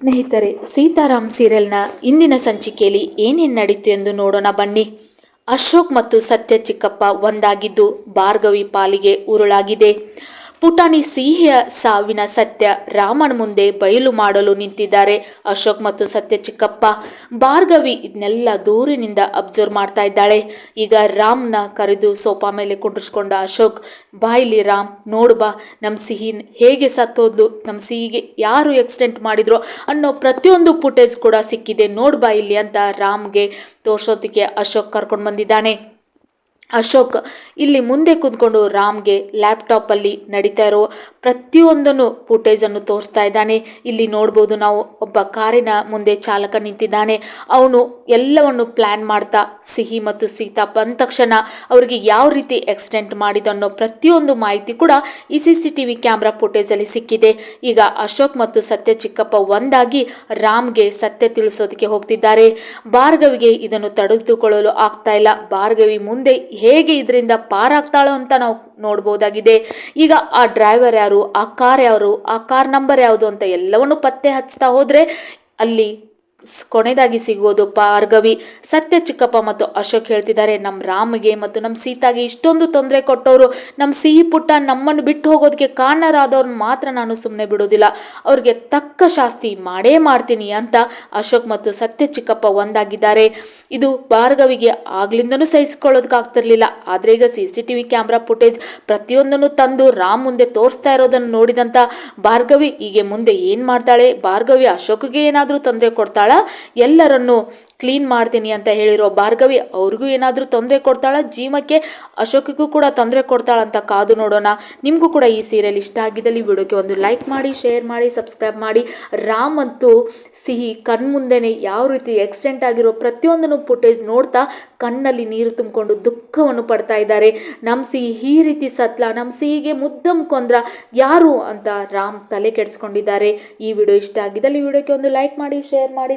ಸ್ನೇಹಿತರೆ, ಸೀತಾರಾಮ್ ಸೀರಿಯಲ್ನ ಇಂದಿನ ಸಂಚಿಕೆಯಲ್ಲಿ ಏನೇನು ನಡೀತು ಎಂದು ನೋಡೋಣ ಬನ್ನಿ. ಅಶೋಕ್ ಮತ್ತು ಸತ್ಯ ಚಿಕ್ಕಪ್ಪ ಒಂದಾಗಿದ್ದು ಭಾರ್ಗವಿ ಪಾಲಿಗೆ ಉರುಳಾಗಿದೆ. ಪುಟಾಣಿ ಸಿಹಿಯ ಸಾವಿನ ಸತ್ಯ ರಾಮನ ಮುಂದೆ ಬಯಲು ಮಾಡಲು ನಿಂತಿದ್ದಾರೆ. ಅಶೋಕ್ ಮತ್ತು ಸತ್ಯ ಚಿಕ್ಕಪ್ಪ, ಭಾರ್ಗವಿ ಇದನ್ನೆಲ್ಲ ದೂರಿನಿಂದ ಅಬ್ಸರ್ವ್ ಮಾಡ್ತಾ ಇದ್ದಾಳೆ. ಈಗ ರಾಮ್ನ ಕರೆದು ಸೋಫಾ ಮೇಲೆ ಕುಂಡ್ರಿಸ್ಕೊಂಡ ಅಶೋಕ್, ಬಾಯಿಲಿ ರಾಮ್, ನೋಡು ಬಾ ನಮ್ಮ ಸಿಹಿ ಹೇಗೆ ಸತ್ತೋದ್ಲು ನಮ್ಮ ಸಿಹಿಗೆ ಯಾರು ಎಕ್ಸಿಡೆಂಟ್ ಮಾಡಿದ್ರು ಅನ್ನೋ ಪ್ರತಿಯೊಂದು ಫುಟೇಜ್ ಕೂಡ ಸಿಕ್ಕಿದೆ. ನೋಡು ಬಾ ಇಲ್ಲಿ ಅಂತ ರಾಮ್ಗೆ ತೋರ್ಸೋದಕ್ಕೆ ಅಶೋಕ್ ಕರ್ಕೊಂಡು ಬಂದಿದ್ದಾನೆ. ಅಶೋಕ್, ಇಲ್ಲಿ ಮುಂದೆ ಕೂತ್ಕೊಂಡು ರಾಮ್ಗೆ ಲ್ಯಾಪ್ಟಾಪಲ್ಲಿ ನಡೀತಾ ಇರೋ ಪ್ರತಿಯೊಂದನ್ನು ಫುಟೇಜನ್ನು ತೋರಿಸ್ತಾ ಇದ್ದಾನೆ. ಇಲ್ಲಿ ನೋಡ್ಬೋದು ನಾವು ಒಬ್ಬ ಕಾರಿನ ಮುಂದೆ ಚಾಲಕ ನಿಂತಿದ್ದಾನೆ. ಅವನು ಎಲ್ಲವನ್ನು ಪ್ಲ್ಯಾನ್ ಮಾಡ್ತಾ ಸಿಹಿ ಮತ್ತು ಸೀತಾ ಬಂದ ತಕ್ಷಣ ಅವರಿಗೆ ಯಾವ ರೀತಿ ಆಕ್ಸಿಡೆಂಟ್ ಮಾಡಿದ ಅನ್ನೋ ಪ್ರತಿಯೊಂದು ಮಾಹಿತಿ ಕೂಡ ಈ C C T V camera ಫುಟೇಜಲ್ಲಿ ಸಿಕ್ಕಿದೆ. ಈಗ ಅಶೋಕ್ ಮತ್ತು ಸತ್ಯ ಚಿಕ್ಕಪ್ಪ ಒಂದಾಗಿ ರಾಮ್ಗೆ ಸತ್ಯ ತಿಳಿಸೋದಕ್ಕೆ ಹೋಗ್ತಿದ್ದಾರೆ. ಭಾರ್ಗವಿಗೆ ಇದನ್ನು ತಡೆದುಕೊಳ್ಳಲು ಆಗ್ತಾ ಇಲ್ಲ. ಭಾರ್ಗವಿ ಮುಂದೆ ಹೇಗೆ ಇದರಿಂದ ಪಾರಾಗ್ತಾಳೋ ಅಂತ ನಾವು ನೋಡ್ಬೋದಾಗಿದೆ. ಈಗ ಆ ಡ್ರೈವರ್ ಯಾರು, ಆ ಕಾರ್ ಯಾರು, ಆ ಕಾರ್ ನಂಬರ್ ಯಾವುದು ಅಂತ ಎಲ್ಲವನ್ನು ಪತ್ತೆ ಹಚ್ತಾ ಹೋದರೆ ಅಲ್ಲಿ ಕೊನೆಯದಾಗಿ ಸಿಗೋದು ಭಾರ್ಗವಿ ಸತ್ಯ ಚಿಕ್ಕಪ್ಪ ಮತ್ತು ಅಶೋಕ್ ಹೇಳ್ತಿದ್ದಾರೆ ನಮ್ಮ ರಾಮ್ಗೆ ಮತ್ತು ನಮ್ಮ ಸೀತಾಗೆ ಇಷ್ಟೊಂದು ತೊಂದರೆ ಕೊಟ್ಟವರು. ನಮ್ಮ ಸಿಹಿ ಪುಟ್ಟ ನಮ್ಮನ್ನು ಬಿಟ್ಟು ಹೋಗೋದಕ್ಕೆ ಕಾರಣರಾದವ್ರನ್ನ ಮಾತ್ರ ನಾನು ಸುಮ್ಮನೆ ಬಿಡೋದಿಲ್ಲ. ಅವ್ರಿಗೆ ತಕ್ಕ ಶಾಸ್ತಿ ಮಾಡೇ ಮಾಡ್ತೀನಿ ಅಂತ ಅಶೋಕ್ ಮತ್ತು ಸತ್ಯ ಚಿಕ್ಕಪ್ಪ ಒಂದಾಗಿದ್ದಾರೆ. ಇದು ಭಾರ್ಗವಿಗೆ ಆಗ್ಲಿಂದನೂ ಸಹಿಸಿಕೊಳ್ಳೋದಕ್ಕಾಗ್ತಿರ್ಲಿಲ್ಲ. ಆದರೆ ಈಗ C C T V camera footage ಪ್ರತಿಯೊಂದನ್ನು ತಂದು ರಾಮ್ ಮುಂದೆ ತೋರಿಸ್ತಾ ಇರೋದನ್ನು ನೋಡಿದಂಥ ಭಾರ್ಗವಿ ಹೀಗೆ ಮುಂದೆ ಏನು ಮಾಡ್ತಾಳೆ? ಭಾರ್ಗವಿ ಅಶೋಕ್ಗೆ ಏನಾದರೂ ತೊಂದರೆ ಕೊಡ್ತಾಳ? ಎಲ್ಲರನ್ನು ಕ್ಲೀನ್ ಮಾಡ್ತೀನಿ ಅಂತ ಹೇಳಿರೋ ಭಾರ್ಗವಿ ಅವ್ರಿಗೂ ಏನಾದರೂ ತೊಂದರೆ ಕೊಡ್ತಾಳ, ಜೀವಕ್ಕೆ ಅಶೋಕಿಗೂ ಕೂಡ ತೊಂದರೆ ಕೊಡ್ತಾಳಂತ ಕಾದು ನೋಡೋಣ. ನಿಮಗೂ ಕೂಡ ಈ ಸೀರಿಯಲ್ ಇಷ್ಟ ಆಗಿದ್ದಲ್ಲಿ ವಿಡಿಯೋಕ್ಕೆ ಒಂದು ಲೈಕ್ ಮಾಡಿ ಶೇರ್ ಮಾಡಿ ಸಬ್ಸ್ಕ್ರೈಬ್ ಮಾಡಿ. ರಾಮ್ ಅಂತೂ ಸಿಹಿ ಕಣ್ಮುಂದೆನೆ ಯಾವ ರೀತಿ ಎಕ್ಸಿಡೆಂಟ್ ಆಗಿರೋ ಪ್ರತಿಯೊಂದನ್ನು ಫುಟೇಜ್ ನೋಡ್ತಾ ಕಣ್ಣಲ್ಲಿ ನೀರು ತುಂಬಿಕೊಂಡು ದುಃಖವನ್ನು ಪಡ್ತಾ ಇದ್ದಾರೆ. ನಮ್ಮ ಸಿಹಿ ಈ ರೀತಿ ಸತ್ಲ ನಮ್ಮ ಸಿಹಿಗೆ ಮುದ್ದಂ ಕೊಂದ್ರ ಯಾರು ಅಂತ ರಾಮ್ ತಲೆ ಕೆಡಿಸ್ಕೊಂಡಿದ್ದಾರೆ. ಈ ವಿಡಿಯೋ ಇಷ್ಟ ಆಗಿದ್ದಲ್ಲಿ ವಿಡಿಯೋಕ್ಕೆ ಒಂದು ಲೈಕ್ ಮಾಡಿ ಶೇರ್ ಮಾಡಿ